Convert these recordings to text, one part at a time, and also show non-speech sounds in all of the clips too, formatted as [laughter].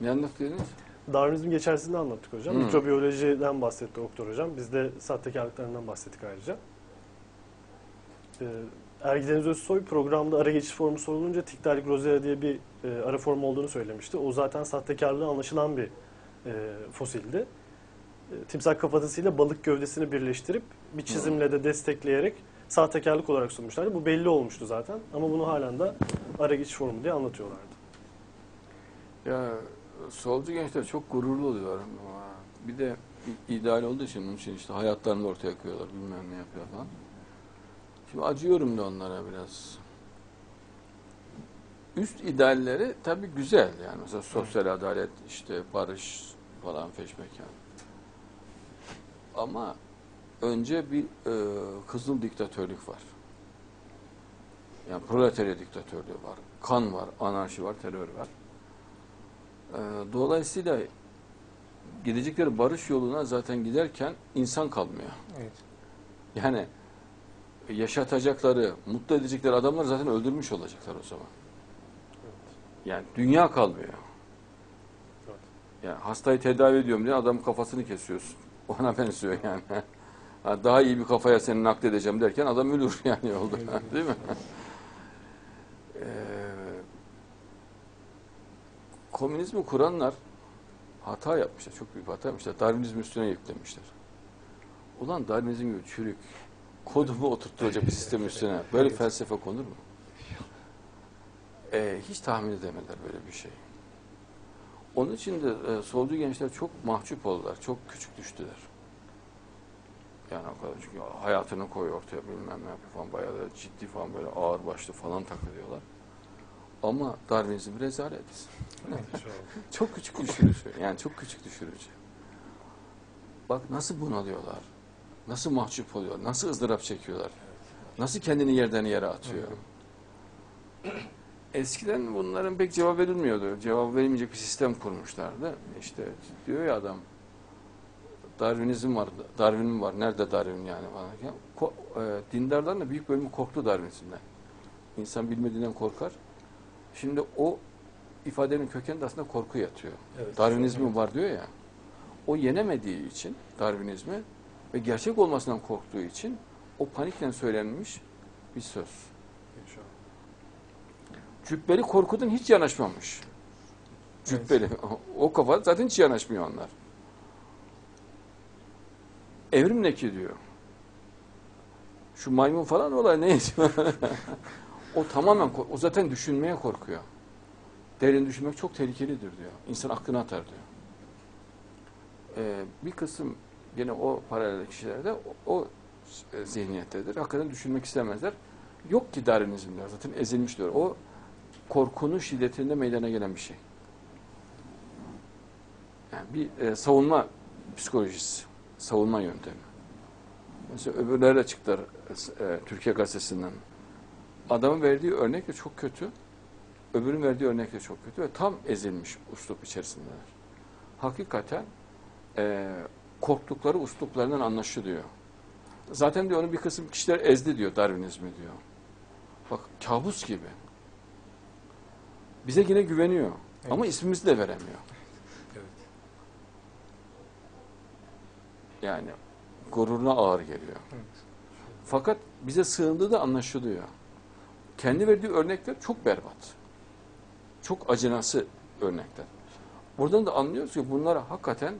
Ne anlattınız? Darwinizm geçersizliğini anlattık hocam. Hmm. Mikrobiyolojiden bahsetti doktor hocam. Biz de sahtekarlıklarından bahsettik ayrıca. Ee, Ergideniz Özsoy programda ara geçiş formu sorulunca Tiktaalik rosea diye bir e, ara form olduğunu söylemişti. O zaten sahtekarlığı anlaşılan bir e, fosildi. E, timsah kafatasıyla balık gövdesini birleştirip bir çizimle de destekleyerek sahtekarlık olarak sunmuşlardı. Bu belli olmuştu zaten ama bunu halen de ara geçiş formu diye anlatıyorlardı. Ya solcu gençler çok gururlu oluyorlar. Ama Bir de ideal olduğu için onun için işte hayatlarını ortaya koyuyorlar. Bilmem ne yapıyor falan. Şimdi acıyorum da onlara biraz. Üst idealleri tabii güzel yani mesela sosyal adalet, işte barış falan feşmekan. Ama önce bir e, kızıl diktatörlük var. Yani proletarya diktatörlüğü var. Kan var, anarşi var, terör var. E, dolayısıyla gidecekleri barış yoluna zaten giderken insan kalmıyor. Evet. Yani yaşatacakları, mutlu edecekleri adamlar zaten öldürmüş olacaklar o zaman. Yani dünya kalmıyor. Evet. Yani hastayı tedavi ediyorum diye adam kafasını kesiyorsun. [laughs] Ona benziyor yani. Ha, Daha iyi bir kafaya seni nakledeceğim derken adam ölür [laughs] yani yolda. Değil mi? [laughs] Ee, komünizmi kuranlar hata yapmışlar. Çok büyük hata yapmışlar. Darwinizm üstüne yüklemişler. Ulan Darwinizm gibi çürük, kodumu oturtturacak bir sistem üstüne böyle felsefe konur mu? Ee, hiç tahmin edemediler böyle bir şey. Onun için de e, solcu gençler çok mahcup oldular, çok küçük düştüler. Yani o kadar çünkü hayatını koy ortaya bilmem ne yapıyor falan bayağı da ciddi falan böyle ağır başlı falan takılıyorlar. Ama Darwinizm rezalet. [laughs] Çok küçük düşürücü. Yani çok küçük düşürücü. Bak nasıl bunalıyorlar. Nasıl mahcup oluyor. Nasıl ızdırap çekiyorlar. Nasıl kendini yerden yere atıyor. Eskiden bunların pek cevap verilmiyordu. Cevap verilmeyecek bir sistem kurmuşlardı. İşte diyor ya adam Darwinizm var, Darwin var. Nerede Darwin yani ko- e, dindarların da büyük bölümü korktu Darwinizmden. İnsan bilmediğinden korkar. Şimdi o ifadenin kökeninde aslında korku yatıyor. Evet. Darwinizmi var diyor ya. O yenemediği için Darwinizmi ve gerçek olmasından korktuğu için o panikle söylenmiş bir söz. İnşallah. Cübbeli korkudan hiç yanaşmamış. Cübbeli. [laughs] O kafa zaten hiç yanaşmıyor onlar. Evrim ne ki diyor. Şu maymun falan olay neydi? [laughs] o tamamen o zaten düşünmeye korkuyor. Derin düşünmek çok tehlikelidir diyor. İnsan aklını atar diyor. Ee, bir kısım gene o paralel kişilerde o, o e, zihniyettedir. Hakikaten düşünmek istemezler. Yok ki Darwinizm diyor. Zaten ezilmiş diyor. O korkunun şiddetinde meydana gelen bir şey. Yani bir e, savunma psikolojisi, savunma yöntemi. Mesela öbürleri çıktılar e, Türkiye Gazetesi'nden. Adamın verdiği örnek de çok kötü. Öbürünün verdiği örnek de çok kötü ve tam ezilmiş uslup içerisindeler. Hakikaten e, korktukları usluplarından anlaşılıyor. Zaten diyor onu bir kısım kişiler ezdi diyor Darwinizmi diyor. Bak kabus gibi. Bize yine güveniyor. Evet. Ama ismimizi de veremiyor. Evet. Yani gururuna ağır geliyor. Evet. Fakat bize sığındığı da anlaşılıyor. Kendi verdiği örnekler çok berbat. Çok acınası örnekler. Buradan da anlıyoruz ki bunlara hakikaten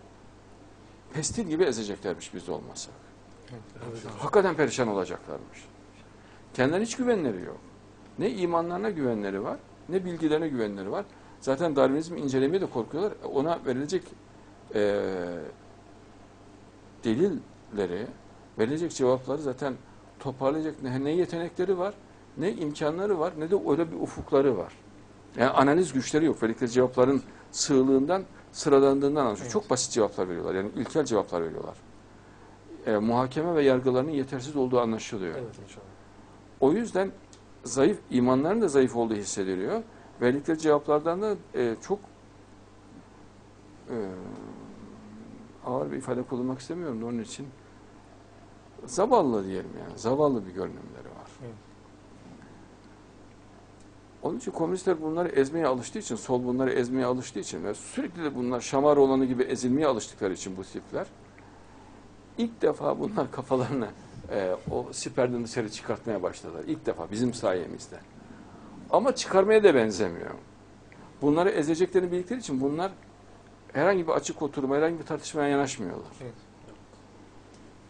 pestil gibi ezeceklermiş biz olmasak. Evet. Hakikaten perişan olacaklarmış. Kendilerine hiç güvenleri yok. Ne imanlarına güvenleri var, ne bilgilerine güvenleri var. Zaten Darwinizmi incelemeye de korkuyorlar. Ona verilecek eee delilleri, verilecek cevapları zaten toparlayacak ne, ne yetenekleri var, ne imkanları var, ne de öyle bir ufukları var. Yani analiz güçleri yok. Verdikleri cevapların sığlığından, sıralandığından anlıyor. Evet. Çok basit cevaplar veriyorlar. Yani ilkel cevaplar veriyorlar. E, muhakeme ve yargılarının yetersiz olduğu anlaşılıyor. Evet inşallah. O yüzden zayıf, imanların da zayıf olduğu hissediliyor. Verdikleri cevaplardan da e, çok e, ağır bir ifade kullanmak istemiyorum da onun için zavallı diyelim yani. Zavallı bir görünümleri var. Evet. Onun için komünistler bunları ezmeye alıştığı için, sol bunları ezmeye alıştığı için ve sürekli de bunlar şamar olanı gibi ezilmeye alıştıkları için bu tipler ilk defa bunlar [laughs] kafalarını e, o siperden dışarı çıkartmaya başladılar. İlk defa bizim sayemizde. Ama çıkarmaya da benzemiyor. Bunları ezeceklerini bildikleri için bunlar herhangi bir açık oturuma, herhangi bir tartışmaya yanaşmıyorlar. Evet.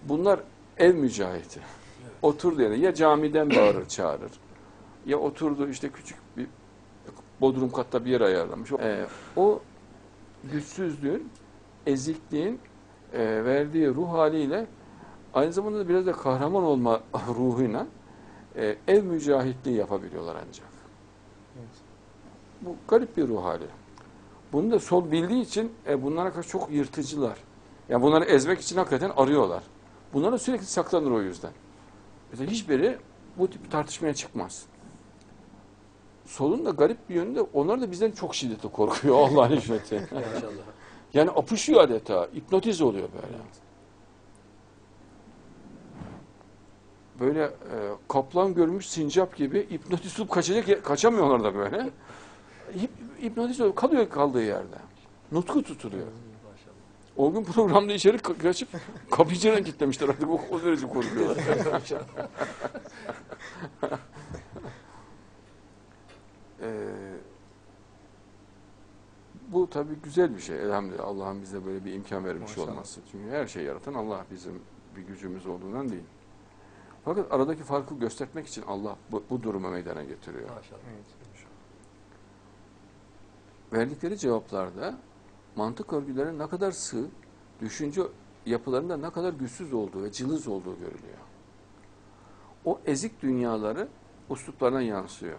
Bunlar ev mücahiti. Oturdu yani ya camiden bağırır çağırır ya oturdu işte küçük bir bodrum katta bir yer ayarlamış. Ee, o güçsüzlüğün, ezikliğin e, verdiği ruh haliyle aynı zamanda da biraz da kahraman olma [laughs] ruhuyla e, ev mücahitliği yapabiliyorlar ancak. Evet. Bu garip bir ruh hali. Bunu da sol bildiği için e, bunlara karşı çok yırtıcılar. Yani bunları ezmek için hakikaten arıyorlar. Bunlara sürekli saklanır o yüzden. Mesela hiçbiri bu tip tartışmaya çıkmaz. Solun da garip bir yönü de onlar da bizden çok şiddetli korkuyor [laughs] Allah'ın hikmeti. Yani apışıyor adeta. hipnotize oluyor böyle. Böyle e, kaplan görmüş sincap gibi hipnotize olup kaçacak, kaçamıyorlar da böyle. Hip, hipnotize olup kalıyor kaldığı yerde. Nutku tutuluyor. O gün programda içeri ka- kaçıp kapıcıdan kilitlemişler artık o, o derece korkuyorlar. Ee, bu tabii güzel bir şey. Elhamdülillah Allah'ın bize böyle bir imkan vermiş Maşallah. olması. Çünkü her şeyi yaratan Allah bizim bir gücümüz olduğundan değil. Fakat aradaki farkı göstermek için Allah bu, bu durumu meydana getiriyor. Maşallah. verdikleri cevaplarda mantık örgülerinin ne kadar sığ, düşünce yapılarında ne kadar güçsüz olduğu ve cılız olduğu görülüyor. O ezik dünyaları usluplarına yansıyor.